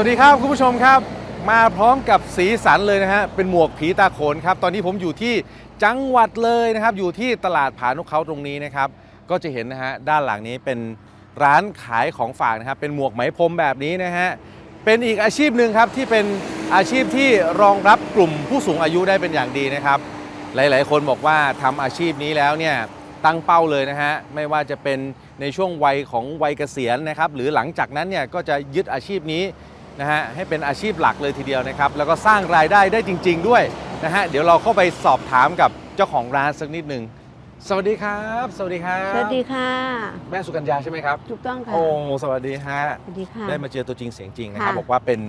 วัสดีครับคุณผู้ชมครับ มาพร้อมกับสีสันเลยนะฮะเป็นหมวกผีตาโขนครับตอนนี้ผมอยู่ที่จังหวัดเลยนะครับ อยู่ที่ตลาดผานกเขาตรงนี้นะครับ ก็จะเห็นนะฮะด้านหลังนี้เป็นร้านขายของฝากนะครับ เป็นหมวกไหมพรมแบบนี้นะฮะเป็นอีกอาชีพหนึ่งครับที่เป็นอาชีพที่รองรับกลุ่มผู้สูงอายุได้เป็นอย่างดีนะครับ หลายๆ คนบอกว่าทำอาชีพนี้แล้วเนี่ยตั้งเป้าเลยนะฮะไม่ว่าจะเป็นในช่วงวัยของวัยเกษียณนะครับ หรือหลังจากนั้นเนี่ยก็จะยึดอาชีพนี้ นะฮะให้เป็นอาชีพหลักเลยทีเดียวนะครับ แล้วก็สร้างรายได้ได้จริง ๆ ด้วยนะฮะเดี๋ยวเราเข้าไปสอบถามกับเจ้าของร้านสักนิดหนึ่งสวัสดีครับ สวัสดีครับสวัสดีค่ะ แม่สุกัญญาใช่ไหมครับ ถูกต้องค่ะ โอ้สวัสดีฮะสวัสดีค่ะ ได้มาเจอตัวจริงเสียงจริงนะครับ ค่ะบอกว่าเป็น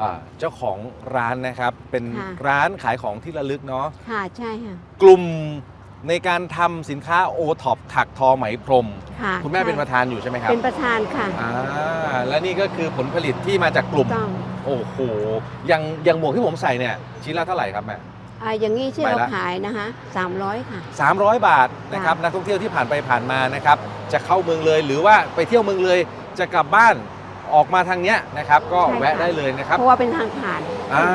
อ่าเจ้าของร้านนะครับ เป็นค่ะ ร้านขายของที่ระลึกเนาะค่ะ ใช่ค่ะ กลุ่ม ในการทำสินค้าโอท็อปถักทอไหมพรม ค่ะคุณแม่ใช่เป็นประธานอยู่ใช่ไหมครับเป็นประธานค่ะอ่าและนี่ก็คือผลผลิตที่มาจากกถูลุ่กมต้องโอ้โหอย่างอย่างหมวกที่ผมใส่เนี่ยชิ้นละเท่าไหร่ครับแม่ อ่าอย่างนี้ที่ไปเราละ ขายนะคะ300 ค่ะ 300 บาทนะครับค่ะนักท่องเที่ยวที่ผ่านไปผ่านมานะครับจะเข้าเมืองเลยหรือว่าไปเที่ยวเมืองเลยจะกลับบ้าน ออกมาทางเนี้ยนะครับก็แวะได้เลยนะครับเพราะว่าเป็นทางผ่านอ่า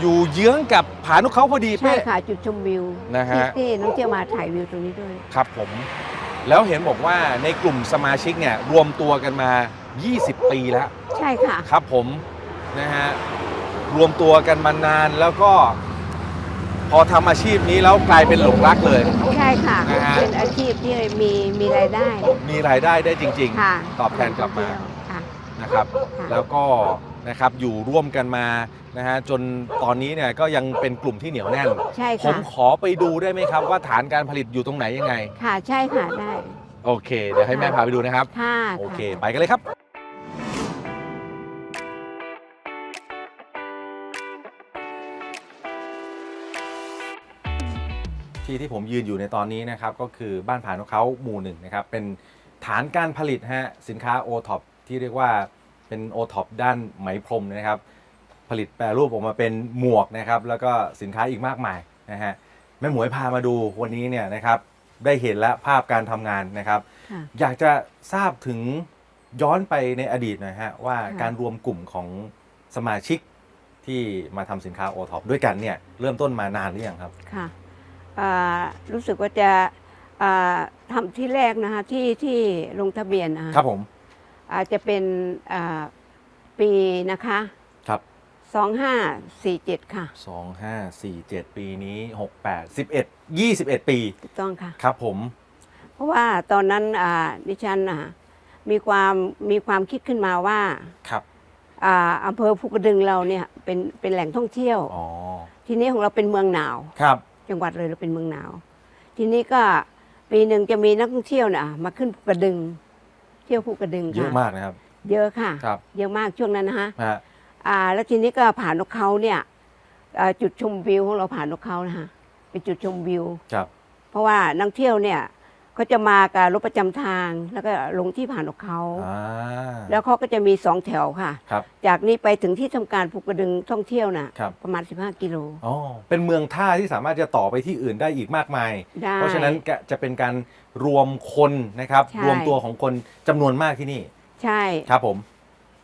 อยู่เยื้องกับผานุเขาพอดีใช่เป๊ะ ค่ะจุดชมวิวนะฮะ ที่ที่นักเที่ยวมาถ่ายวิวตรงนี้ด้วย ครับผม แล้วเห็นบอกว่าในกลุ่มสมาชิกเนี่ยรวมตัวกันมา 20 ปีแล้ว ใช่ค่ะ ครับผมนะฮะรวมตัวกันมานานแล้วก็ พอทำอาชีพนี้แล้วกลายเป็นหลงรักเลย ใช่ค่ะ นะฮะ เป็นอาชีพที่มีมีรายได้มีรายได้ได้จริง ค่ะตอบแทนกลับมาค่ะๆ นะครับค่ะแล้วก็นะครับอยู่ร่วมกันมานะฮะจนตอนนี้เนี่ยก็ยังเป็นกลุ่มที่เหนียวแน่น ใช่ผมค่ะขอไปดูได้ไหมครับว่าฐานการผลิตอยู่ตรงไหนยังไง ค่ะใช่ค่ะได้โอเค เดี๋ยวให้แม่พาไปดูนะครับ ค่ะโอเคค่ะไปกันเลยครับ ที่ที่ผมยืนอยู่ในตอนนี้นะครับ ก็คือบ้านผานของเขาหมู่หนึ่งนะครับ เป็นฐานการผลิตฮะสินค้าโอท็อป ที่เรียกว่าเป็นโอท็อปด้านไหมพรมนะครับ ผลิตแปรรูปออกมาเป็นหมวกนะครับ แล้วก็สินค้าอีกมากมายนะฮะแม่หมวยพามาดูวันนี้เนี่ยนะครับ ได้เห็นแล้วภาพการทำงานนะครับ ค่ะ อยากจะทราบถึงย้อนไปในอดีตหนะฮะว่าค่ะ การรวมกลุ่มของสมาชิกที่มาทำสินค้าโอท็อปด้วยกันเนี่ยเริ่มต้นมานานหรือยังครับ ค่ะอ่ารู้สึกว่าจะอ่าทำที่แรกนะคะที่ที่ลงทะเบียนนะคะครับผม อาจจะเป็นอ่าปีนะคะครับ2547 ค่ะ 2 5 4 7 ปีนี้ 68 11 21 ปีถูกต้องค่ะ ครับผม เพราะว่าตอนนั้นอ่าดิฉันอะมีความมีความคิดขึ้นมาว่าครับอ่าอำเภอภูกระดึงเราเนี่ยเป็นเป็นแหล่งท่องเที่ยวอ๋อทีนี้ของเราเป็นเมืองหนาวครับ จังหวัดเลยเราเป็นเมืองหนาว ทีนี้ก็ปีหนึ่งจะมีนักท่องเที่ยวเนี่ยมาขึ้นภูกระดึงเที่ยวภูกระดึงเยอะค่ะมากนะครับ เยอะค่ะ ครับ เยอะมากช่วงนั้นนะฮะฮะอ่า แล้วทีนี้ก็ผ่านนกเขาเนี่ยอ่าจุดชมวิวของเราผ่านนกเขานะฮะเป็นจุดชมวิว ครับ เพราะว่านักเที่ยวเนี่ย เขาจะมากับรถประจำทางแล้วก็ลงที่ผ่านนกเขา อ่าแล้วเขาก็จะมีสองแถวค่ะ ครับ จากนี้ไปถึงที่ทำการภูกระดึงท่องเที่ยวน่ะครับประมาณ 15 กิโลอ๋อเป็นเมืองท่าที่สามารถจะต่อไปที่อื่นได้อีกมากมาย ได้ เพราะฉะนั้นก็จะเป็นการรวมคนนะครับ ใช่ รวมตัวของคนจำนวนมากที่นี่ใช่ ครับผม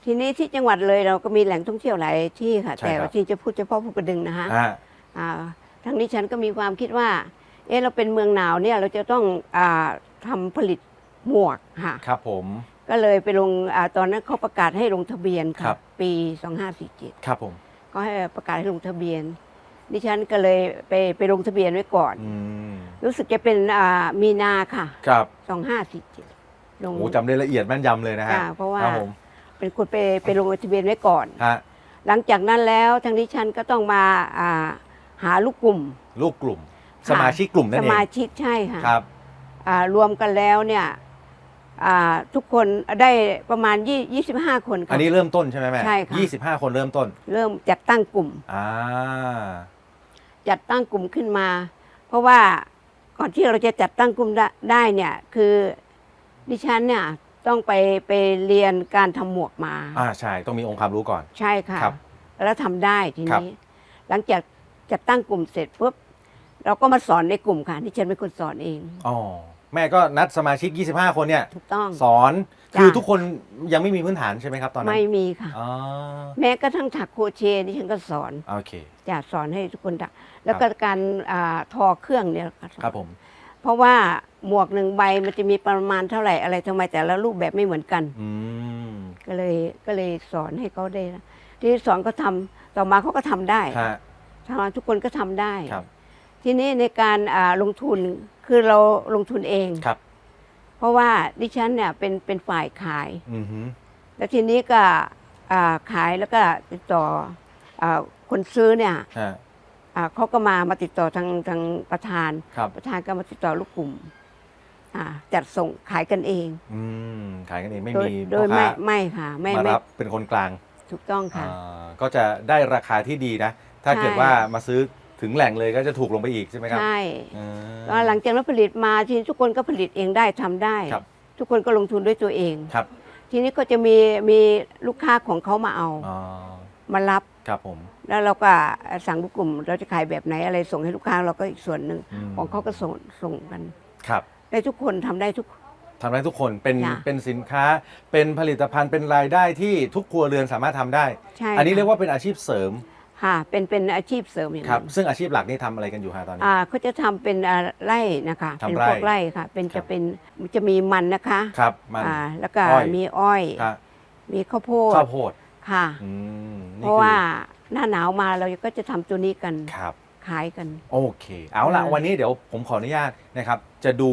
ทีนี้ที่จังหวัดเลยเราก็มีแหล่งท่องเที่ยวหลายที่ค่ะ ใช่แต่ครับ ว่าที่จะพูดเฉพาะภูกระดึงนะคะอ่า อ่าทั้งนี้ฉันก็มีความคิดว่า เออเราเป็นเมืองหนาวเนี่ยเราจะต้องอาทำผลิตหมวกค่ะครับผม ก็เลยไปลงอาตอนนั้นเขาประกาศให้ลงทะเบียนครัค่ะบ ปี 2547 ครับผมก็ให้ประกาศให้ลงทะเบียน ดิฉันก็เลยไปไปลงทะเบียนไว้ก่อน อืมรู้สึกจะเป็นอ่ามีนาค่ะ ครับ2547 ลง โอ้จำได้ละเอียดแม่นยำเลยนะฮะจ้ะเพราะว่า ครับผมเป็นคนไปไปลงทะเบียนไว้ก่อน ฮะหลังจากนั้นแล้วทางดิฉันก็ต้องมาอ่าหาลูกกลุ่มลูกกลุ่มค่ะ สมาชิกกลุ่มนั่สนเองมาชิกใช่ค่ะครับอ่ารวมกันแล้วเนี่ยอ่าทุกคนได้ประมาณ20 25คนค่ะอันนี้เริ่มต้นใช่ไหมแม่ใช่ค่ะยี่สิบห้าคนเริ่มต้น เริ่มจัดตั้งกลุ่มอ่าจัดตั้งกลุ่มขึ้นมา เพราะว่าก่อนที่เราจะจัดตั้งกลุ่มได้ได้เนี่ยคือดิฉันเนี่ยต้องไปไปเรียนการทำหมวกมาอ่าใช่ต้องมีองค์ความรู้ก่อน ใช่ค่ะครับแล้วทำได้ทีครับนี้ หลังจากจัดตั้งกลุ่มเสร็จปุ๊บ เราก็มาสอนในกลุ่มค่ะดิฉันเป็นคนสอนเอง อ๋อแม่ก็นัดสมาชิก 25 คนเนี่ย ถูกต้อง สอนจ้ะ คือทุกคนยังไม่มีพื้นฐานใช่ไหมครับตอนนั้นไม่มีค่ะ อ๋อแม้กระทั่งถักโครเชต์ดิฉันก็สอนโอเค จะสอนให้ทุกคนถักแล้วก็การอ่าทอเครื่องเนี่ยก็สอนครับผม เพราะว่าหมวกหนึ่งใบมันจะมีประมาณเท่าไหร่อะไรทำไมแต่ละรูปแบบไม่เหมือนกัน อืมก็เลยก็เลยสอนให้เขาได้นะที่สอนก็ทำต่อมาเขาก็ทำได้ฮะทำมาทุกคนก็ทำได้ ครับ ทีนี้ในการอ่าลงทุนคือเราลงทุนเองครับ เพราะว่าดิฉันเนี่ยเป็นเป็นฝ่ายขายอือฮึแล้วทีนี้ก็อ่าขายแล้วก็ติดต่ออาคนซื้อเนี่ยฮะอ่าเขาก็มามาติดต่อทางทางประธานครับประธานก็มาติดต่อลูกกลุ่มอ่าจัดส่งขายกันเองอืมขายกันเองไม่โดยมีโดพ่อยไม่ค้าไม่ค่ะ ไม่มาไม่รับเป็นคนกลาง ถูกต้องค่ะอ่าก็จะได้ราคาที่ดีนะ ถ้าใช่เกิดว่ามาซื้อ ถึงแหล่งเลยก็จะถูกลงไปอีกใช่ไหมครับใช่อืมแล้วหลังจากนั้นผลิตมาทีนี้ทุกคนก็ผลิตเองได้ทำได้ ครับ ทุกคนก็ลงทุนด้วยตัวเอง ครับทีนี้ก็จะมีมีลูกค้าของเขามาเอา อ๋อมารับ ครับผมแล้วเราก็สั่งลูกกลุ่ม เราจะขายแบบไหนอะไรส่งให้ลูกค้าเราก็อีกส่วนหนึ่งมของเขาก็ส่งส่งกัน ครับได้ทุกคนทำได้ทุก ทำได้ทุกคนเป็นจ้ะ เป็นสินค้า เป็นผลิตภัณฑ์เป็นรายได้ที่ทุกครัวเรือนสามารถทำได้ ใช่อันนี้ค่ะเรียกว่าเป็นอาชีพเสริม ค่ะเป็นเป็นอาชีพเสริมอย่างครับ นั้นซึ่งอาชีพหลักนี่ทำอะไรกันอยู่ฮะตอนนี้ อ่าเขาจะทำเป็นอ่าไร่นะคะทำเป็นไร่พวกไร่ค่ะ เป็นครัจะบ เป็นมันจะมีมันนะคะครับ มัน อ่าแล้วก็อ้อย มีอ้อยฮะมีข้าวโพดข้าวโพดค่ะ อืมเพนี่ราะคือว่าหน้าหนาวมาเราก็จะทำตัวนี้กันครับ ขายกัน โอเค เอาละเออวันนี้เดี๋ยวผมขออนุญาตนะครับ จะดู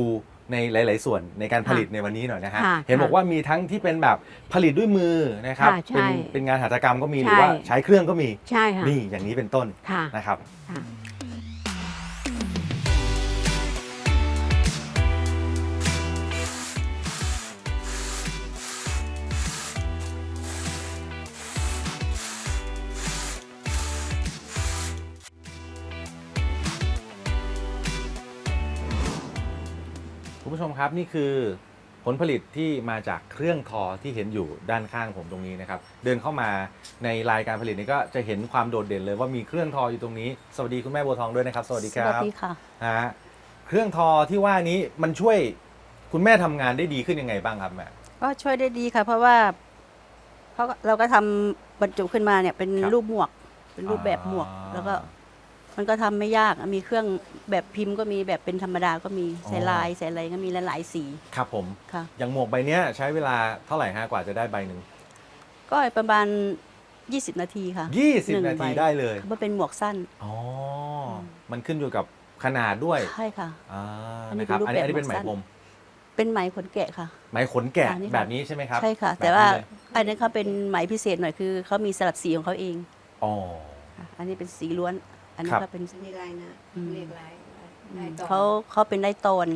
ในหลาย ๆ ส่วนในการผลิตในวันนี้หน่อยนะฮะค่ะเห็นค่ะบอกว่ามีทั้งที่เป็นแบบผลิตด้วยมือนะครับค่ะใช่เป็นเป็นงานหัตถกรรมก็มีหใช่รือว่าใช้เครื่องก็มีใช่ค่ะนี่อย่างนี้เป็นต้นค่ะนะครับ ค่ะ ผู้ชมครับนี่คือผลผลิตที่มาจากเครื่องทอที่เห็นอยู่ด้านข้างผมตรงนี้นะครับ เดินเข้ามาในรายการผลิตนี้ก็จะเห็นความโดดเด่นเลยว่ามีเครื่องทออยู่ตรงนี้ สวัสดีคุณแม่บัวทองด้วยนะครับสวัสดีคสรับวัสดีค่ะฮะเครื่องทอที่ว่านี้มันช่วยคุณแม่ทำงานได้ดีขึ้นยังไงบ้างครับแม่ ก็ช่วยได้ดีค่ะ เพราะว่าเพราะเราก็ทำบรรจุขึ้นมาเนี่ยเป็นครับรูปหมวก เป็นรูปแบบหมวก อ่า แล้วก็ มันก็ทำไม่ยากมีเครื่องแบบพิมพ์ก็มีแบบเป็นธรรมดาก็มีใส่ลายใส่อะไรก็มีหลายๆสีครับผม ค่ะ อย่างหมวกใบเนี้ยใช้เวลาเท่าไหร่ฮะกว่าจะได้ใบหนึ่งก็ประมาณ 20 นาทีค่ะยี่สิบหงนาทีใบ ได้เลยมันเป็นหมวกสั้น อ๋ออม มันขึ้นอยู่กับขนาดด้วยใช่ค่ะ อ่าอันนี้นะครับเป็นรูปอันนี้อันนี้เป็นไหมแบบหมวกสั้นพรมเป็นไหมขนแกะค่ะ ไหมขนแกะอันนี้ค่ะ แบบนี้ใช่ไหมครับใช่ค่ะบบแต่ว่านี้เลยอันนี้เขาเป็นไหมพิเศษหน่อยคือเขามีสลับสีของเขาเองอ๋อ ค่ะอันนี้เป็นสีล้วน อันนี้ครับ ก็เป็นนี่ลายนะอืม เรียกลายลายต่อเขาเขาเป็นได้ตอน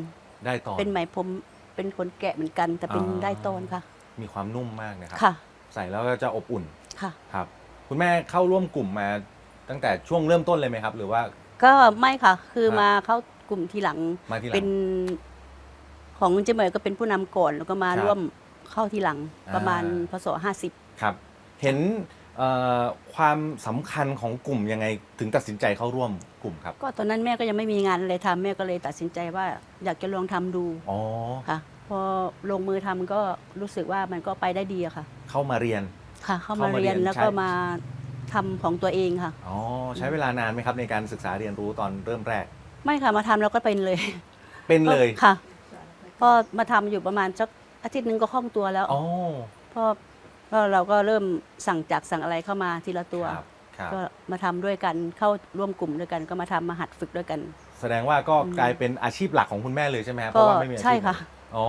ได้ตอน เป็นไหมพรมเป็นขนแกะเหมือนกัน แต่เป็นอ่า ได้ตอนค่ะ มีความนุ่มมากนะครับค่ะใส่แล้วก็จะอบอุ่นค่ะ ครับ คุณแม่เข้าร่วมกลุ่มมาตั้งแต่ช่วงเริ่มต้นเลยไหมครับ หรือว่า ก็ไม่ค่ะ คือฮะมาเข้ากลุ่มทีหลังมาที่หลัเป็นง ของเจเหมยก็เป็นผู้นำก่อน แล้วก็มาครับร่วมเข้าทีหลังอ่าประมาณพศห้าสิบ ครับ เห็นเอ่อ ความสำคัญของกลุ่มยังไงถึงตัดสินใจเข้าร่วมกลุ่มครับ ก็ตอนนั้นแม่ก็ยังไม่มีงานอะไรทำแม่ก็เลยตัดสินใจว่าอยากจะลองทำดูอ๋อค่ะพอลงมือทำก็รู้สึกว่ามันก็ไปได้ดีอะค่ะ เข้ามาเรียน ค่ะ เข้าเข้ามามาเรียนเรียนแล้วใช่ก็มาทำของตัวเองค่ะ อ๋อใช้เวลานานไหมครับในการศึกษาเรียนรู้ตอนเริ่มแรก ไม่ค่ะมาทำแล้วก็เป็นเลยเป็นเลยค่ะก็มาทำอยู่ประมาณสักอาทิตย์หนึงก็คล่องตัวแล้ว อ๋อเพราะ ก็เราก็เริ่มสั่งจากสั่งอะไรเข้ามาทีละตัว ครับครับก็มาทำด้วยกันเข้าร่วมกลุ่มด้วยกัน ก็มาทำมาหัดฝึกด้วยกัน แสดงว่าก็กลายเป็นอาชีพหลักของคุณแม่เลยใช่ไหมครับเพก็ราะว่าไม่มีอาชีพใช่ค่ะ อ๋อ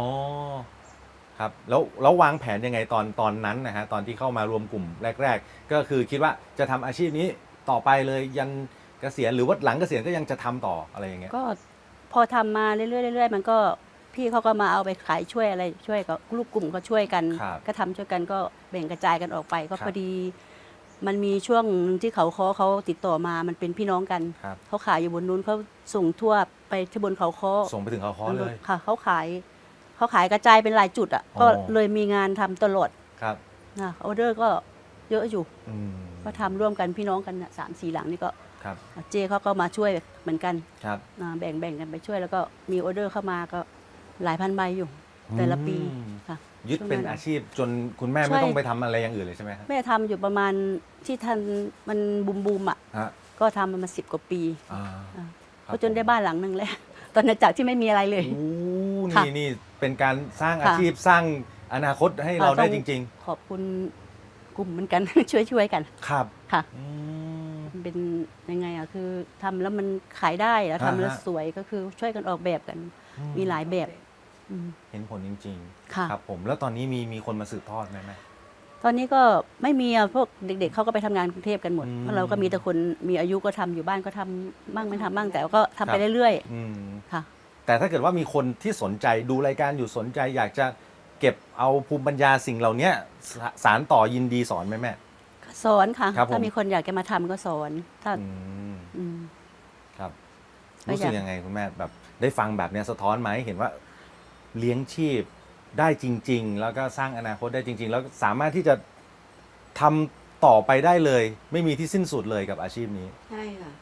ครับแล้วแล้ววางแผนยังไงตอนตอนนั้นนะฮะตอนที่เข้ามารวมกลุ่มแรก ๆ ก็คือคิดว่าจะทำอาชีพนี้ต่อไปเลยยันเกษียณหรือว่าหลังเกษียณก็ยังจะทำต่ออะไรอย่างเงี้ยก็พอทำมาเรื่อยๆเรื่อยๆมันก็ พี่เขาก็มาเอาไปขายช่วยอะไรช่วยก็ลูกกลุ่มก็ช่วยกัน ครับก็ทำช่วยกันก็แบ่งกระจายกันออกไป ก็ครับพอดี มันมีช่วงหนึ่งที่เขาคอเขาติดต่อมามันเป็นพี่น้องกันครับ เขาขายอยู่บนนู้นเขาส่งทั่วไปที่บนเขาคอ ส่งไปถึงเขาคอเลย ค่ะเขาขายเขาขายกระจายเป็นหลายจุดอะอ๋อ ก็เลยมีงานทำตลอดครับนะออเดอร์ก็เยอะอยู่อืมก็ทำร่วมกันพี่น้องกันน่ะสามสี่หลังนี่ก็ครับเจเขาก็มาช่วยเหมือนกันครับอ่าแบ่งแบ่งกันไปช่วยแล้วก็มีออเดอร์เข้ามาก็ หลายพันใบอยู่ แต่ละปีอืมค่ะ ยึดเป็นช่วงนั้นอาชีพจนคุณแม่ใช่ ไม่ต้องไปทำอะไรอย่างอื่นเลยใช่ไหมครับแม่ทำอยู่ประมาณที่ทันมันบูมบูมๆอะ ฮะก็ทำมาสิบกว่าปีอ่าอ่าครับก็จนได้บ้านหลังหนึ่งแล้ว ตอนนั้นจากที่ไม่มีอะไรเลยโอ้ค่ะนี่นี่เป็นการสร้างค่ะอาชีพสร้างอนาคตให้เราอ่าได้ต้องจริง ขอบคุณกลุ่มเหมือนกันช่วยช่วยๆกันๆ ครับค่ะ อืม มันเป็นยังไงอะคือทำแล้วมันขายได้แล้วทำแล้วอ่าฮะ สวยก็คือช่วยกันออกแบบกัน มีหลายแบบอืม เห็นผลจริงค่ะ ๆ ครับผมแล้วตอนนี้มีมีคนมาสืบทอดไหมแม่ ตอนนี้ก็ไม่มีอะพวกเด็กๆเขาก็ไปทำงานกรุงเทพกันหมดอืมเพราะเราก็มีแต่คนมีอายุก็ทำอยู่บ้านก็ทำบ้างไม่ทำบ้างแต่ก็ทำไปครับเรื่อยอืม ๆค่ะ แต่ถ้าเกิดว่ามีคนที่สนใจดูรายการอยู่สนใจอยากจะเก็บเอาภูมิปัญญาสิ่งเหล่านี้สสารต่อยินดีสอนไหมแม่ สอนค่ะ ครับผม ถ้ามีคนอยากจะมาทำก็สอนถ้าอืมอืม ครับ ก็รู้สึกอยากยังไงคุณแม่แบบได้ฟังแบบเนี้ยสะท้อนไหมเห็นว่า เลี้ยงชีพได้จริง ๆ แล้วก็สร้างอนาคตได้จริง ๆ แล้วสามารถที่จะทำต่อไปได้เลย ไม่มีที่สิ้นสุดเลยกับอาชีพนี้ ใช่ค่ะ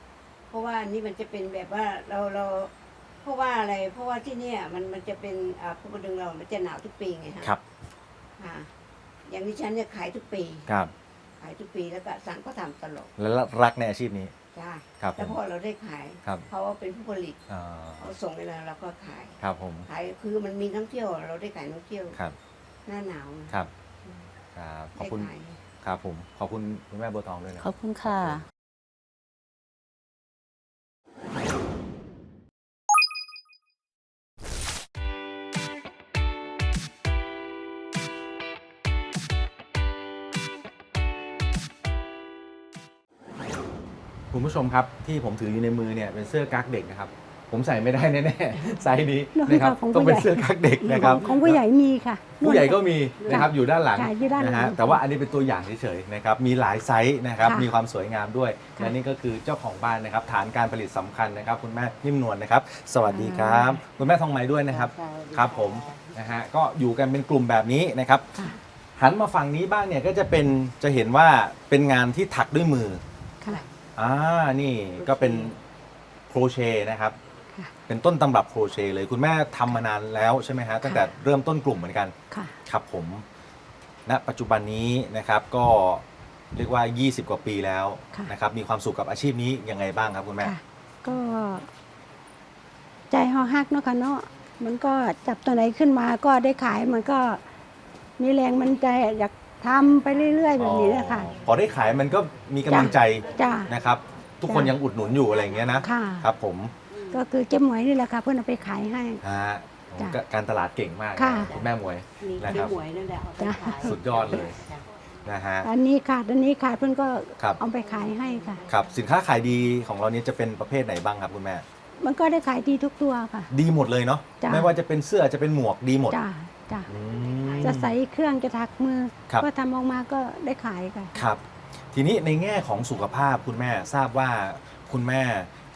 เพราะว่านี่มันจะเป็นแบบว่าเราเรา เพราะว่าอะไร เพราะว่าที่เนี่ยมันมันจะเป็นอ่าภูกระดึงเรา มันจะหนาวทุกปีไงฮะครับ ค่ะ อย่างที่ฉันเนี่ยขายทุกปี ครับ ขายทุกปีแล้วก็สั่งก็ทำตลอด และรักในอาชีพนี้ จ้าครับผแล้วมพอเราได้ขายครับเขาว่าเป็นผู้ผลิตอ่าเขาส่งไปแล้วเราก็ขาย ครับผมขายคือมันมีท่องเที่ยวเราได้ขายท่องเที่ยว ครับหน้าหนาวครับครับขอบได้คุณขาย ครับผมขอบคุณคุณแม่บัวทองด้วยนะ ขอบคุณค่ะ คุณผู้ชมครับที่ผมถืออยู่ในมือเนี่ยเป็นเสื้อกั๊กเด็กนะครับ ผมใส่ไม่ได้แน่ๆไซส์นี้นะครับของผู้ต้องเป็นใหญ่ เสื้อกั๊กเด็กนะครับ ของผู้ใหญ่มีค่ะผู้ใหญ่ก็มีนะครับอยู่ด้านหลังค่ะอยู่ด้านหลังนะฮะแต่ว่าอันนี้เป็นตัวอย่างเฉยๆนะครับมีหลายไซส์นะครับค่ะมีความสวยงามด้วยค่ะ และนี่ก็คือเจ้าของบ้านนะครับ ฐานการผลิตสำคัญนะครับ คุณแม่นิ่มนวลนะครับ สวัสดีครับ คุณแม่ทองไหมด้วยนะครับครับผมนะฮะก็อยู่กันเป็นกลุ่มแบบนี้นะครับ ค่ะ หันมาฝั่งนี้บ้างเนี่ยก็จะเป็นจะเห็นว่าเป็นงานที่ถักด้วยมือค่ะ อ่านี่ก็เป็นโครเชต์นะครับ ค่ะ เป็นต้นตำรับโครเชต์เลยคุณแม่ทำมานานแล้วใช่ไหมฮะตั้งแต่เริ่มต้นกลุ่มเหมือนกัน ค่ะ ครับผม ณ ปัจจุบันนี้นะครับก็เรียกว่า 20 กว่าปีแล้วค่ะ นะครับ มีความสุขกับอาชีพนี้ยังไงบ้างครับคุณแม่ ค่ะ ก็ ใจหอฮักเนาะค่ะเนาะมันก็จับตัวไหนขึ้นมาก็ได้ขายมันก็ มีแรงมันใจอยาก ทำไปเรื่อยๆ แบบนี้นะคะอ๋อพอได้ขายมันก็มีกำลังใจจ้า นะครับ ทุกคนจ้ะ ยังอุดหนุนอยู่อะไรอย่างเงี้ยนะค่ะ ครับผมก็คือเจ๊หมวยนี่แหละค่ะ เพื่อนเอาไปขายให้ ฮะจ้ะก็การตลาดเก่งมากค่ะ คุณแม่มวย นี่นะครับหมวยนั่นแหละเอาไปจ้ะขายสุดยอดเลยนะฮะ อันนี้ขาดอันนี้ขาดเพื่อนก็ครับ เอาไปขายให้ค่ะ ครับสินค้าขายดีของเรานี้จะเป็นประเภทไหนบ้างครับคุณแม่ มันก็ได้ขายดีทุกตัวค่ะ ดีหมดเลยเนาะจ้ะ ไม่ว่าจะเป็นเสื้อจะเป็นหมวกดีหมดจ้าจ้าอืม จะใส่เครื่องจะถักมือ ครับ ก็ทำออกมาก็ได้ขายค่ะ ครับ ทีนี้ในแง่ของสุขภาพคุณแม่ทราบว่าคุณแม่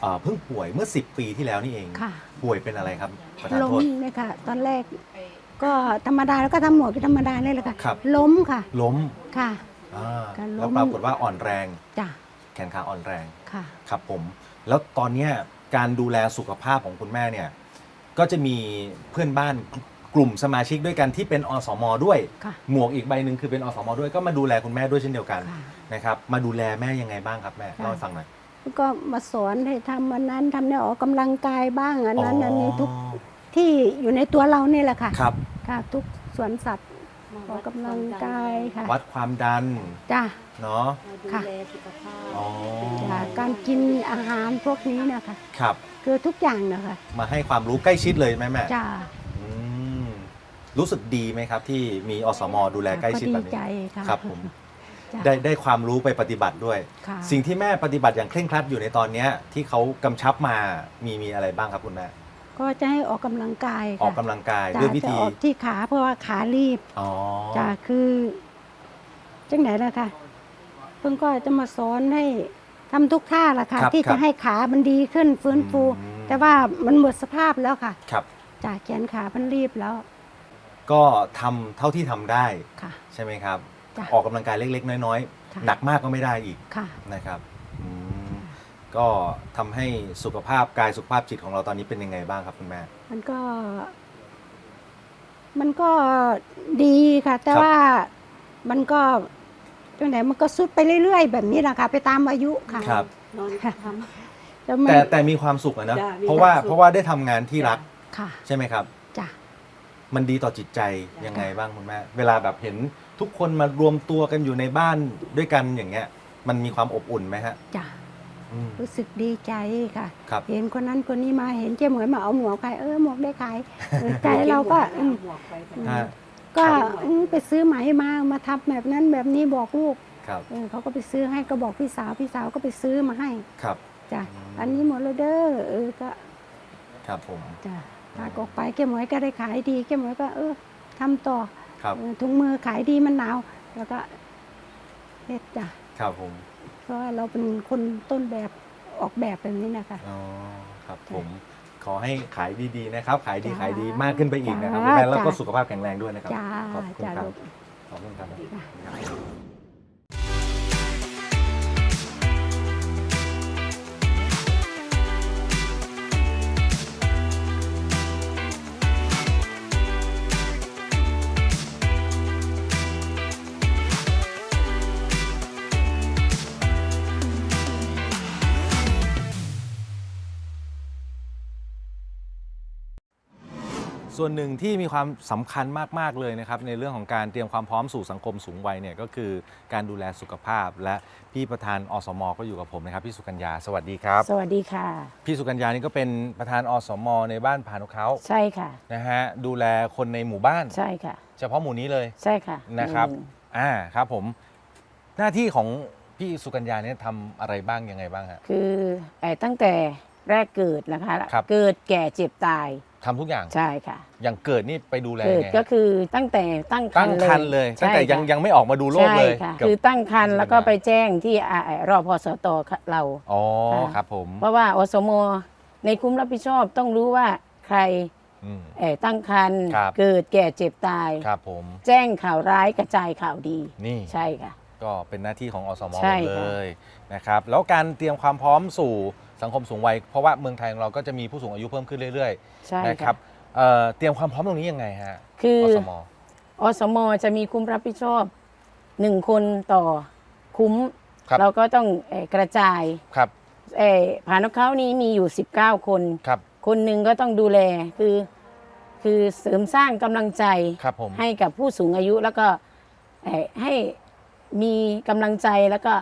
เอ่อเพิ่งป่วยเมื่อ 10 ปีที่แล้วนี่เอง ค่ะ ป่วยเป็นอะไรครับประธานล้โทมษเนี่ยค่ะ ตอนแรกก็ธรรมดาแล้วก็ทำหมวกเป็นธรรมดาเลยแหละค่ะ ครับ ล้มค่ะ ล้มค่ะ อ่าการล้ม แล้วปรากฏว่าอ่อนแรงจ้ะ แขนขาอ่อนแรง ค่ะ ครับผมแล้วตอนเนี้ยการดูแลสุขภาพของคุณแม่เนี่ยก็จะมีเพื่อนบ้าน กลุ่มสมาชิกด้วยกันที่เป็นอสมด้วย ค่ะหมวกอีกใบหนึ่งคือเป็นอสมด้วยก็มาดูแลคุณแม่ด้วยเช่นเดียวกันค่ะ นะครับมาดูแลแม่ยังไงบ้างครับแม่ค่ะเล่าให้ฟังหน่อย แล้วก็มาสอนให้ทำอันนั้นทำเนี่ยออกกำลังกายบ้างอันนั้นอันนี้ทุกอ๋อที่อยู่ในตัวเรานี่แหละค่ะครับ ค่ะ ทุกสวนสัตว์ออกกำลังกายค่ะวัดความดันจ้าเนาะดูค่ะแลสุขภาพอ๋อจ้าการกินอาหารพวกนี้นะคะ ครับ คือทุกอย่างนะคะมาให้ความรู้ใกล้ชิดเลยไหมแม่ จ้าอืม รู้สึกดีไหมครับ ที่มีอสมดูแลใกล้ชิดก็แบดีบนี้ใจค่ะครับผมจ้ะ ได้ได้ความรู้ไปปฏิบัติด้วย ค่ะ สิ่งที่แม่ปฏิบัติอย่างเคร่งครัดอยู่ในตอนเนี้ยที่เขากำชับมามีมีอะไรบ้างครับคุณแม่ ก็จะให้ออกกำลังกายออกค่ะกำลังกายจ้ะด้วยวิจะธีออกที่ขาเพราะว่าขารีบอ๋อจ้ะคือจังไหนล่ะคะเพิ่งก็จะมาสอนให้ทำทุกท่าล่ะค่ะครับที่ครัจะบให้ขามันดีขึ้นฟื้นฟู อืมแต่ว่ามันหมดสภาพแล้วค่ะครับ จากแขนขามันรีบแล้ว ก็ทำเท่าที่ทำได้ค่ะ ใช่ไหมครับ จ้ะออกกำลังกายเล็ก ๆ น้อยค่ะ ๆ หนักมากก็ไม่ได้อีกค่ะ นะครับอืมก็ทำให้สุขภาพกายสุขภาพจิตของเราตอนนี้เป็นยังไงบ้างครับคุณแม่ มันก็ มันก็ดีค่ะ แต่ครับ ว่ามันก็จังไหนมันก็สุดไปเรื่อยๆ แบบนี้แหละค่ะ ไปตามอายุค่ะครับ นอนค่ะทำ จะไม่แต่แต่มีความสุขอะนะจ้ะมีเพราะว่าความสุข เพราะว่าได้ทำงานที่รักค่ะใช่ไหมครับ จ้ะ มันดีต่อจิตใจยังไงบ้างคุณแม่เวลาแบบเห็นทุกคนมารวมตัวกันอยู่ในบ้านด้วยกันอย่างเงี้ย มันมีความอบอุ่นไหมฮะจ้ะอืม รู้สึกดีใจค่ะ ครับ เห็นคนนั้นคนนี้มาเห็นเจ๊หมวยมาเอาหมวกขายเออหมวกได้ขายเออใจเราก็อืมฮะก็อืมไปซื้อไหมมามาทำแบบนั้นแบบนี้บอกลูกครับเออเขาก็ไปซื้อให้ก็บอกพี่สาวพี่สาวก็ไปซื้อมาให้ครับ จ้ะอืม อันนี้หมดเลยเด้อเออก็ครับผม จ้ะ ตากออกไปเจ๊หมวยก็ได้ขายดีเจ๊หมวยก็ เออทำต่อครับ เออถุงมือขายดีมันหนาว แล้วก็เฮ็ดจ้ะครับผม เพราะว่าเราเป็นคนต้นแบบออกแบบแบบนี้นะคะ อ๋อ ครับจ้ะผม ขอให้ขายดีๆนะครับ ขายดีจ้ะขายดีมากขึ้นไปอีกนะครับจ้ะคุณแม่แล้วก็จ้ะสุขภาพแข็งแรงด้วยนะครับ จ้าขอบคุณจ้าครับ ลูก ขอบคุณครับ ส่วนหนึ่งที่มีความสำคัญมาก ๆ เลยนะครับ ในเรื่องของการเตรียมความพร้อมสู่สังคมสูงวัยเนี่ยก็คือการดูแลสุขภาพ และพี่ประธานอสม ก็อยู่กับผมนะครับพี่สุกัญญาสวัสดีครับ สวัสดีค่ะ พี่สุกัญญานี่ก็เป็นประธานอสม ในบ้านผานกเขาใช่ค่ะนะฮะดูแลคนในหมู่บ้านใช่ค่ะ เฉพาะหมู่นี้เลยใช่ค่ะนะครับอืมอ่าครับผมหน้าที่ของพี่สุกัญญาเนี่ยทำอะไรบ้างยังไงบ้างฮะคือไอ้ตั้งแต่ แรกเกิดนะคะ ครับ เกิดแก่เจ็บตายทำทุกอย่าง ใช่ค่ะ อย่างเกิดนี่ไปดูแลเกิดไงก็ฮะคือตั้งแต่ตั้งครตั้รงภ์เลยครรภ์เลย ตั้งแต่ใช่ยังค่ะยังไม่ออกมาดูโลกเลยใช่ค่ะกับคือตั้งครรภ์พี่สุกัญญาแล้วก็ไปแจ้งที่อ่ารอพสตเรา อ๋อค่ะครับผมเพราะว่าอสมในคุ้มรับผิดชอบต้องรู้ว่าใครอืม เอ่อตั้งครรภ์ครับ เกิดแก่เจ็บตาย ครับผมแจ้งข่าวร้ายกระจายข่าวดี นี่ ใช่ค่ะ ก็เป็นหน้าที่ของอสมใช่หมดค่ะ เลยนะครับ แล้วการเตรียมความพร้อมสู่ สังคมสูงวัย เพราะว่าเมืองไทยของเราก็จะมีผู้สูงอายุเพิ่มขึ้นเรื่อยใช่ๆ นะครัค่ะบเอ่อเตรียมความพร้อมตรงนี้ยังไงฮะคือออ สม อสมจะมีคุ้มรับผิดชอบหนึ่งคนต่อคุ้ม ครับ เราก็ต้องเอ่อกระจายครับเอ่อผ่านนกเขานี้มีอยู่ 19 คน ครับคนหนึ่งก็ต้องดูแลคือ คือเสริมสร้างกำลังใจครับผมให้กับผู้สูงอายุแล้วก็เอ่อให้มีกำลังใจแล้วก็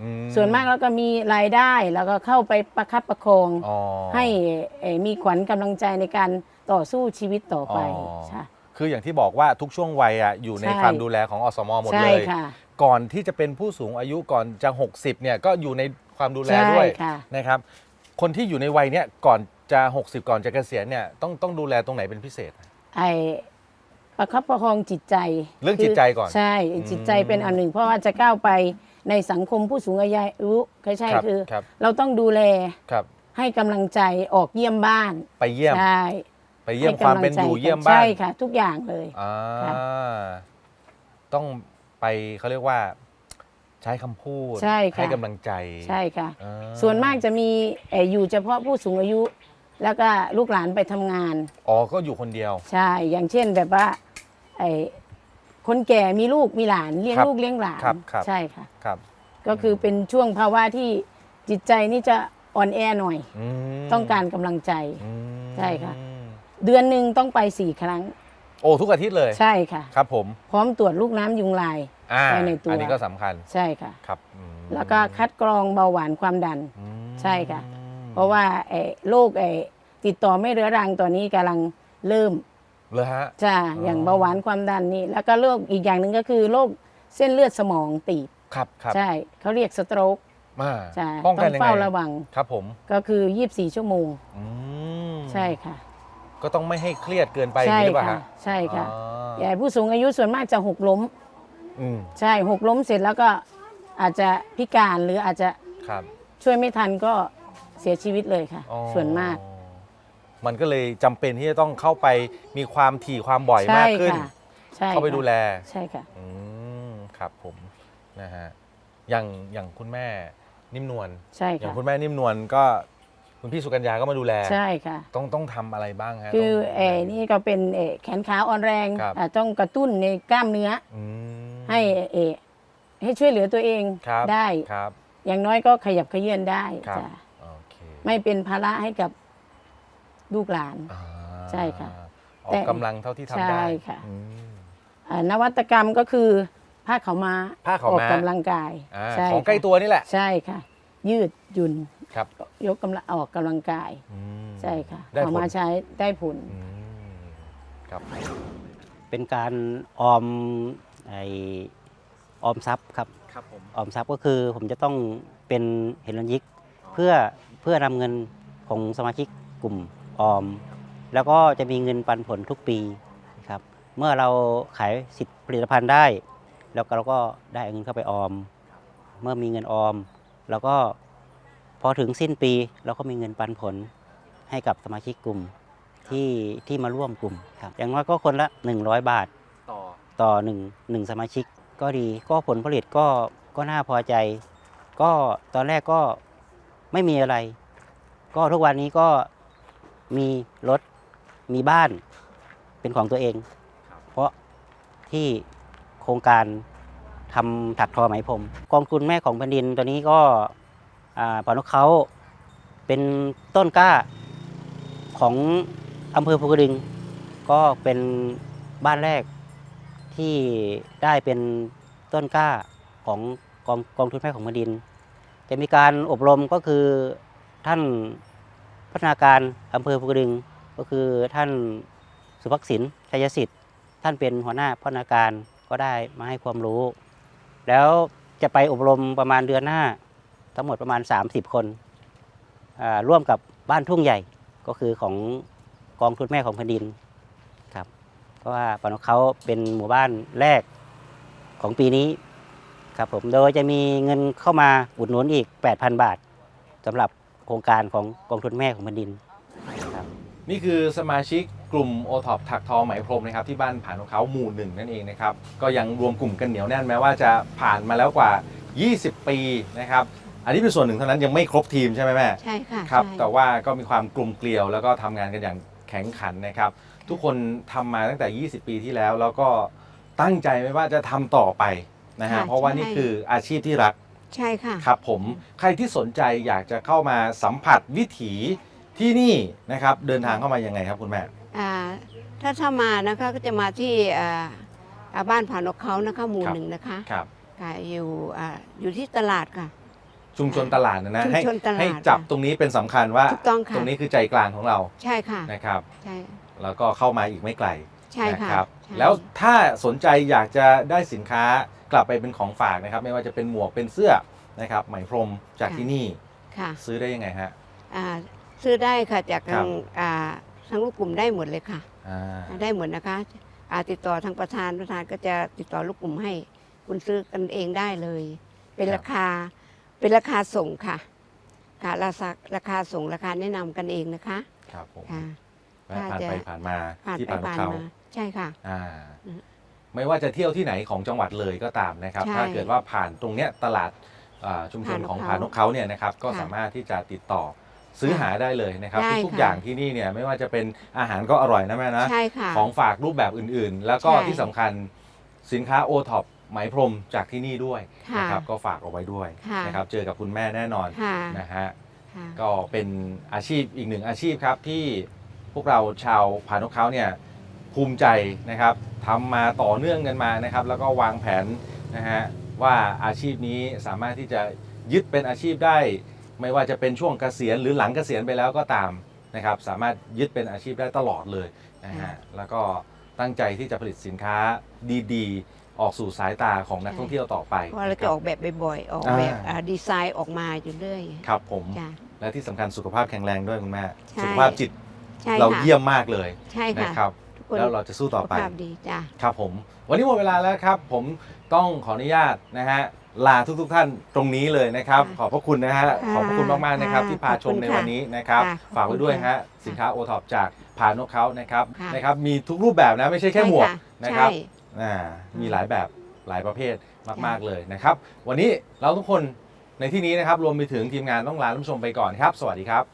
อืส่วนมากแล้วก็มีรายได้แล้วก็เข้าไปประคับประคอง อ๋อ ให้เอ่อมีขวัญกำลังใจในการต่อสู้ชีวิตต่อไปอ๋อใช่คืออย่างที่บอกว่าทุกช่วงวัยอะอยู่ในใช่ ความดูแลของอสมหมดใช่เลย ค่ะ ก่อนที่จะเป็นผู้สูงอายุก่อนจะ 60เนี่ยก็อยู่ในความดูแลใช่ด้วยค่ะ นะครับ คนที่อยู่ในวัยเนี้ยก่อนจะ 60 ก่อนจะเกษียณเนี่ยต้องต้องดูแลตรงไหนเป็นพิเศษ ไอประคับประคองจิตใจเรื่องจิตใจก่อนใช่อืมจิตใจเป็นอันหนึ่ง เพราะว่าจะก้าวไป ในสังคมผู้สูงอายุก็ใช่ครับคือ ครับ เราต้องดูแลครับ ให้กำลังใจออกเยี่ยมบ้านไปเยี่ยม ใช่ไปเยี่ยมให้ความกำลังเป็นใจอยู่กัเยี่ยมบ้านใช่ค่ะ ทุกอย่างเลย อ่าค่ะต้องไปเขาเรียกว่า ใช้คำพูดใช่ค่ะให้กำลังใจใช่ค่ะ อ่าส่วนมากจะมีเอ่ออยู่เฉพาะผู้สูงอายุ แล้วก็ลูกหลานไปทำงาน อ๋อก็อยู่คนเดียว ใช่ อย่างเช่นแบบว่าไอ้ คนแก่มีลูกมีหลานเลี้ยงครับลูกเลี้ยงหลานครับครับ ใช่ค่ะ ครับก็คือเป็นช่วงภาวะที่จิตใจนี่จะอ่อนแอหน่อยอืมต้องการกำลังใจ อืมใช่ค่ะ เดือนหนึ่งต้องไปสี่ครั้ง โอ้ทุกอาทิตย์เลยใช่ค่ะ ครับผมพร้อมตรวจลูกน้ำยุงลาย อ่าไปในตัว อันนี้ก็สำคัญใช่ค่ะ ครับอืมแล้วก็คัดกรองเบาหวานความดัน อืมใช่ค่ะ เพราะว่าไอ้โรคไอ้ติดต่อไม่เรื้อรังตัวนี้กำลังเริ่ม เลยฮะ จ้าอ๋อออย่างเบาหวานความดันนี่แล้วก็โรคอีกอย่างหนึ่งก็คือโรคเส้นเลือดสมองตีบครับครับใช่เขาเรียกสโตรกมาใช่ป้องต้กัอนงยังไงเฝ้าระวังครับผมก็คือ 24 ชั่วโมงอืมใช่ค่ะ ก็ต้องไม่ให้เครียดเกินไปอย่างใช่นี้หรือเปล่าค่ะ ฮะใช่ค่ะอ๋อใหญ่ผู้สูงอายุส่วนมากจะหกล้ม อืมใช่หกล้มเสร็จแล้วก็อาจจะพิการหรืออาจจะครับ ช่วยไม่ทันก็เสียชีวิตเลยค่ะ อ๋อส่วนมาก มันก็เลยจำเป็นที่จะต้องเข้าไปมีความถี่ความบ่อยใช่มากขึ้นค่ะใช่เข้าไปค่ะดูแล ใช่ค่ะ อืมครับผมนะฮะอย่างอย่างคุณแม่นิ่มนวลใช่อย่างค่ะ คุณแม่นิ่มนวลก็ คุณพี่สุกัญญาก็มาดูแล ใช่ค่ะ ต้องต้องทำอะไรบ้างฮะคือต้องเออนี่ก็เป็นเออแขนขาอ่อนแรงครับ อะต้องกระตุ้นในกล้ามเนื้ออืมให้เออให้ช่วยเหลือตัวเองครับได้ ครับ อย่างน้อยก็ขยับเขยื้อนได้ครับ จ้ะโอเคไม่เป็นภาระให้กับ ลูกหลาน อ่าใช่ค่ะออแต่ กกำลังเท่าที่ทำได้ใช่ค่ะอืม อ่านวัตกรรมก็คือผ้าขาวม้าผ้าขาวออกม้ากำลังกายอ่าใช่ของใกล้ค่ะตัวนี่แหละ ใช่ค่ะ ยืดหยุ่นครับ ยกกำลังออกกำลังกาย อืมใช่ค่ะได้เอาผลมาใช้ได้ผล อืมครับ เป็นการออมไอออมทรัพย์ครับครับผม ออมทรัพย์ก็คือผมจะต้องเป็นเฮลันยิกเพื่อเพื่อนำเงินของสมาชิกกลุ่ม ออม แล้วก็จะมีเงินปันผลทุกปีครับเมื่อเราขายสิทธิผลิตภัณฑ์ได้ แล้วก็เราก็ได้เงินเข้าไปออม เมื่อมีเงินออม แล้วก็พอถึงสิ้นปีเราก็มีเงินปันผลให้กับสมาชิกกลุ่มที่ที่มาร่วมกลุ่มครับอย่างน้อยก็คนละ 100 บาทต่อต่อหนึ่งหนึ่งสมาชิกก็ดีก็ผลผลิตก็ก็น่าพอใจ ก็ตอนแรกก็ไม่มีอะไร ก็ทุกวันนี้ก็ มีรถ มีบ้านเป็นของตัวเอง เพราะที่โครงการทำถักทอไหมพรมกองทุนแม่ของแผ่นดินตัวนี้ก็อ่าปานกเขาเป็นต้นกล้าของอำเภอภูกระดึง ก็เป็นบ้านแรกที่ได้เป็นต้นกล้าของกองกองทุนแม่ของแผ่นดิน จะมีการอบรมก็คือท่าน พัฒนาการอำเภอภูกระดึง ก็คือท่านสุภักษินชัยสิทธิ์ ท่านเป็นหัวหน้าพัฒนาการก็ได้มาให้ความรู้ แล้วจะไปอบรมประมาณเดือนหน้า ทั้งหมดประมาณ 30 คนร่วมกับบ้านทุ่งใหญ่ก็คือของกองทุนแม่ของแผ่นดินครับเพราะว่าปานกเขาเป็นหมู่บ้านแรกของปีนี้ครับผมโดยจะมีเงินเข้ามาอุดหนุนอีก 8,000 บาทสำหรับ โครงการของกองทุนแม่ของแผ่นดินครับนี่คือสมาชิกกลุ่มโอท็อปถักทอไหมพรมนะครับที่บ้านผานของเขาหมู่หนึ่งนั่นเองนะครับก็ยังรวมกลุ่มกันเหนียวแน่นแม้ว่าจะผ่านมาแล้วกว่า 20 ปีนะครับอันนี้เป็นส่วนหนึ่งเท่านั้นยังไม่ครบทีมใช่ไหมแม่ใช่ค่ะครับใช่แต่ว่าก็มีความกลุ่มเกลียวแล้วก็ทำงานกันอย่างแข็งขันนะครับ ทุกคนทำมาตั้งแต่ 20 ปีที่แล้ว แล้วก็ตั้งใจไว้ว่าจะทำต่อไปนะฮะค่ะเพราะว่าใช่นี่คืออาชีพที่รัก ใช่ค่ะ ครับผมใครที่สนใจอยากจะเข้ามาสัมผัสวิถีที่นี่นะครับ เดินทางเข้ามายังไงครับคุณแม่ อ่าถ้าถ้ามานะคะก็จะมาที่อ่าอ่าบ้านผานกเขานะคะหมู่ครับ หนึ่งนะคะครับ ค่ะอยู่อ่าอยู่ที่ตลาดค่ะ ชุมชนตลาดนะนะชุมให้ชนตลาดให้จับตรงนี้เป็นสำคัญว่าถูกต้องค่ะ ตรงนี้คือใจกลางของเราใช่ค่ะ นะครับ ใช่แล้วก็เข้ามาอีกไม่ไกลใช่ค่ะนะครับ ใช่แล้วถ้าสนใจอยากจะได้สินค้า กลับไปเป็นของฝากนะครับ ไม่ว่าจะเป็นหมวกเป็นเสื้อนะครับไหมพรมจากที่นี่ค่ะซื้อได้ยังไงฮะอ่าซื้อได้ค่ะจากครัทาบงอ่าทางลูกกลุ่มได้หมดเลยค่ะอ่าได้หมดนะคะอ่าติดต่อทางประธานประธานก็จะติดต่อลูกกลุ่มให้ คุณซื้อกันเองได้เลย เป็นราคาเป็นราคาส่งค่ะค่ะราคาราคาส่งราคาแนะนำกันเองนะคะครับผมค่ะแวะผ่านถ้าจะไปผ่านมาผ่านที่ไปปานผ่านเขามาใช่ค่ะอ่าอืม ไม่ว่าจะเที่ยวที่ไหนของจังหวัดเลยก็ตามนะครับ ใช่ถ้าเกิดว่าผ่านตรงเนี้ยตลาดอ่าชุมชนของผาผานนกกเขาเขาเนี่ยนะครับก็ค่ะสามารถที่จะติดต่อซื้อหาได้เลยนะครับได้ทุกๆค่ะ อย่างที่นี่เนี่ยไม่ว่าจะเป็นอาหารก็อร่อยนะแม่นะ ใช่ค่ะ ของฝากรูปแบบอื่นๆ แล้วก็ใช่ ที่สำคัญสินค้าโอท็อปไหมพรมจากที่นี่ด้วยค่ะ นะครับก็ฝากเอาไว้ด้วยค่ะนะครับเจอกับคุณแม่แน่นอนค่ะ นะฮะค่ะ ก็เป็นอาชีพอีกหนึ่งอาชีพครับที่พวกเราชาวผานกเขาเนี่ย ภูมิใจนะครับทำมาต่อเนื่องกันมานะครับ แล้วก็วางแผนนะฮะว่าอาชีพนี้สามารถที่จะยึดเป็นอาชีพได้ ไม่ว่าจะเป็นช่วงเกษียณหรือหลังเกษียณไปแล้วก็ตามนะครับ สามารถยึดเป็นอาชีพได้ตลอดเลยนะฮะแล้วก็ตั้งใจที่จะผลิตสินค้าดีๆ ออกสู่สายตาของนักท่องเที่ยวต่อไปเพราะเราจะออกแบบบ่อยๆ ออกแบบอ่าอ่าดีไซน์ออกมาอยู่เรื่อยครับผมจ้ะและที่สำคัญสุขภาพแข็งแรงด้วยคุณแม่ใช่สุขภาพจิตใช่เราค่ะเยี่ยมมากเลยใช่นะค่ะครับทุก คนแล้วเราจะสู้ต่อไปสุขภาพดีจ้ะ ครับผม วันนี้หมดเวลาแล้วครับ ผมต้องขออนุญาตนะฮะลาทุกๆท่านตรงนี้เลยนะครับ ค่ะขอบพระคุณนะฮะค่ะขอบพระคุณมากๆนะครับ ค่ะที่พาชมขอบคุณในค่ะวันนี้นะครับ ค่ะฝากไว้ด้วยขอบคุณฮะค่ะสินค้าโอท็อปจากพานกเขานะครับค่ะ นะครับ มีทุกรูปแบบนะไม่ใช่แค่หมวกใช่นะครับ ใช่ อ่ามีหลายแบบหลายประเภทมากๆเลยนะครับ วันนี้เราทุกคนในที่นี้นะครับ รวมไปถึงทีมงานต้องลาท่านผู้ชมไปก่อนครับ สวัสดีครับ